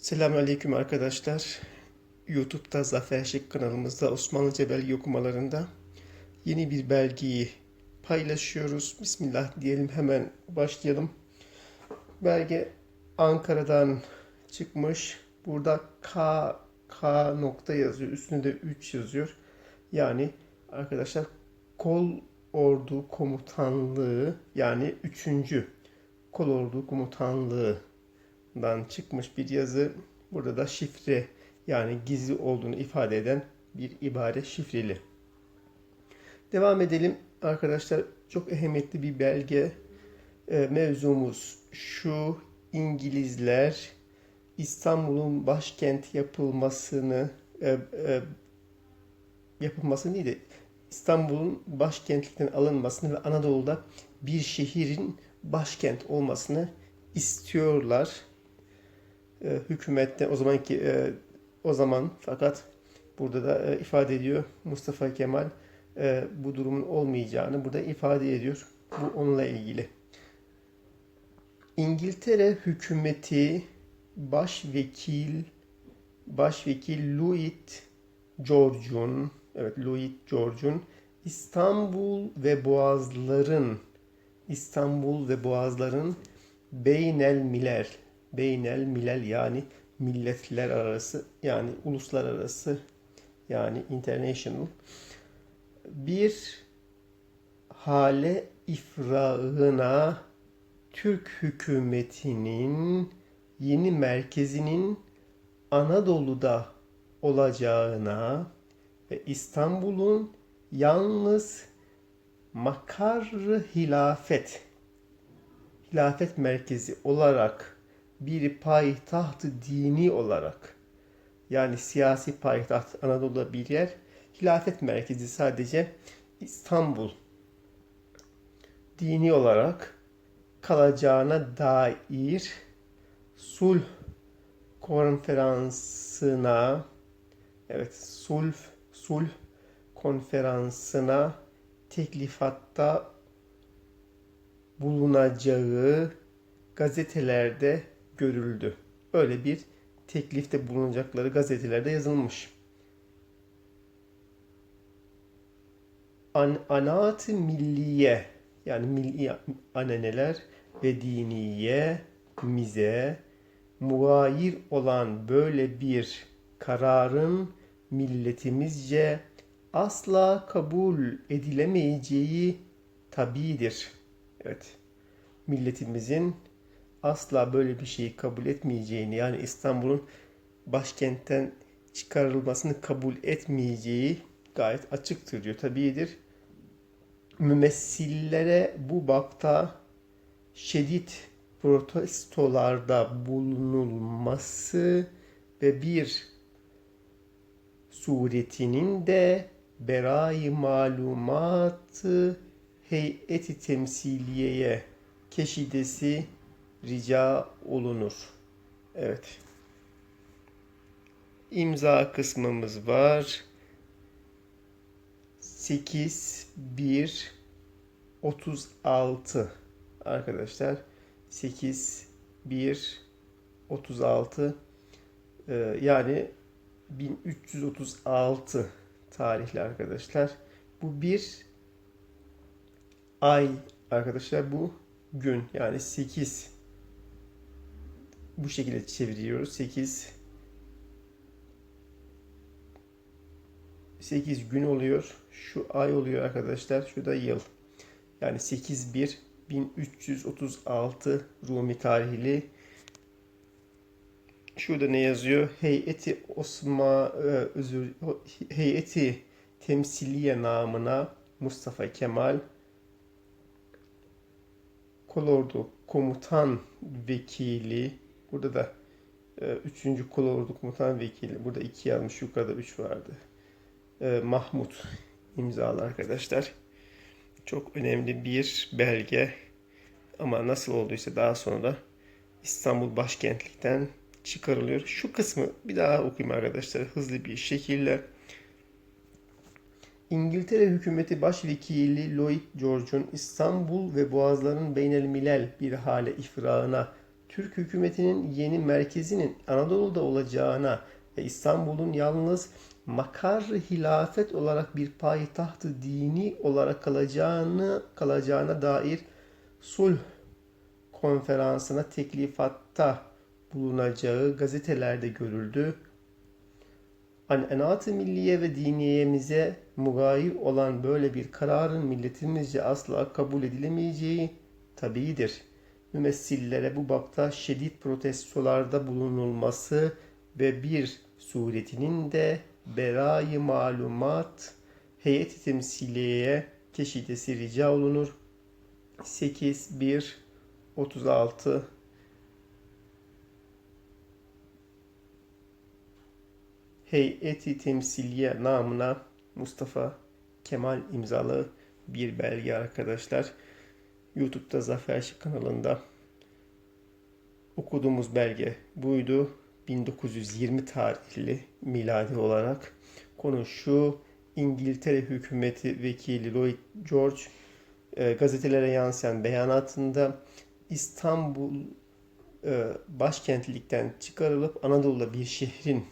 Selamünaleyküm arkadaşlar. YouTube'da Zafer Şık kanalımızda Osmanlıca belge okumalarında yeni bir belgeyi paylaşıyoruz. Bismillah diyelim hemen başlayalım. Belge Ankara'dan çıkmış. Burada K K nokta yazıyor. Üstünde 3 yazıyor. Yani arkadaşlar Kol Ordu Komutanlığı yani 3. Kol Ordu Komutanlığı dan çıkmış bir yazı. Burada da şifre yani gizli olduğunu ifade eden bir ibare şifreli. Devam edelim arkadaşlar. Çok ehemmiyetli bir belge. Ee, mevzumuz şu. İngilizler İstanbul'un başkent yapılmasını e, e, yapılması neydi? İstanbul'un başkentlikten alınmasını ve Anadolu'da bir şehrin başkent olmasını istiyorlar e, hükümette o zamanki e, o zaman fakat burada da e, ifade ediyor Mustafa Kemal e, bu durumun olmayacağını burada ifade ediyor. Bu onunla ilgili. İngiltere hükümeti başvekil başvekil Louis George'un evet Louis George'un İstanbul ve Boğazların İstanbul ve Boğazların Beynel Miler beynel milel yani milletler arası yani uluslararası yani international. Bir hale ifrağına Türk hükümetinin yeni merkezinin Anadolu'da olacağına ve İstanbul'un yalnız makar hilafet hilafet merkezi olarak bir payitaht dini olarak yani siyasi payitaht Anadolu'da bir yer hilafet merkezi sadece İstanbul dini olarak kalacağına dair sulh konferansına evet sulh sulh konferansına teklifatta bulunacağı gazetelerde görüldü. Öyle bir teklifte bulunacakları gazetelerde yazılmış. An anaat milliye yani milli ananeler ve diniye mize muayir olan böyle bir kararın milletimizce asla kabul edilemeyeceği tabidir. Evet. Milletimizin asla böyle bir şeyi kabul etmeyeceğini yani İstanbul'un başkentten çıkarılmasını kabul etmeyeceği gayet açıktır diyor. Tabidir. Mümessillere bu bapta şiddet protestolarda bulunulması ve bir suretinin de berayı malumatı heyeti temsiliyeye keşidesi rica olunur. Evet. İmza kısmımız var. 8 1 36 arkadaşlar 8 1 36 ee, yani 1336 tarihli arkadaşlar. Bu bir ay arkadaşlar bu gün yani 8 bu şekilde çeviriyoruz. 8 8 gün oluyor. Şu ay oluyor arkadaşlar. Şu da yıl. Yani 8 1 1336 Rumi tarihli. Şurada ne yazıyor? Heyeti Osma e, özür Heyeti Temsiliye namına Mustafa Kemal Kolordu Komutan Vekili Burada da e, 3. Kolordu Komutan Vekili. Burada 2 yazmış. Yukarıda 3 vardı. E, Mahmut imzalı arkadaşlar. Çok önemli bir belge. Ama nasıl olduysa daha sonra İstanbul başkentlikten çıkarılıyor. Şu kısmı bir daha okuyayım arkadaşlar hızlı bir şekilde. İngiltere hükümeti başvekili Lloyd George'un İstanbul ve Boğazların beynel milel bir hale ifrağına Türk hükümetinin yeni merkezinin Anadolu'da olacağına ve İstanbul'un yalnız makar hilafet olarak bir payitahtı dini olarak kalacağını kalacağına dair sulh konferansına teklifatta bulunacağı gazetelerde görüldü. Enat-ı milliye ve diniyemize mugayir olan böyle bir kararın milletimizce asla kabul edilemeyeceği tabiidir. Mümessillere bu bapta şiddet protestolarda bulunulması ve bir suretinin de berayı malumat heyet-i temsiliyeye teşhidesi rica olunur. 8 1 36 Heyeti Temsiliye namına Mustafa Kemal imzalı bir belge arkadaşlar. YouTube'da Zafer Şık kanalında okuduğumuz belge buydu. 1920 tarihli miladi olarak. Konu şu İngiltere hükümeti vekili Lloyd George e, gazetelere yansıyan beyanatında İstanbul e, başkentlikten çıkarılıp Anadolu'da bir şehrin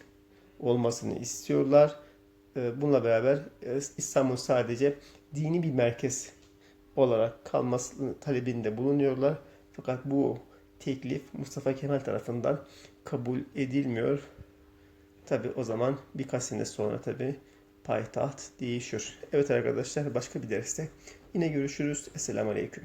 olmasını istiyorlar. E, bununla beraber İstanbul sadece dini bir merkez olarak kalması talebinde bulunuyorlar. Fakat bu teklif Mustafa Kemal tarafından kabul edilmiyor. Tabi o zaman birkaç sene sonra tabi payitaht değişiyor. Evet arkadaşlar başka bir derste yine görüşürüz. Esselamu Aleyküm.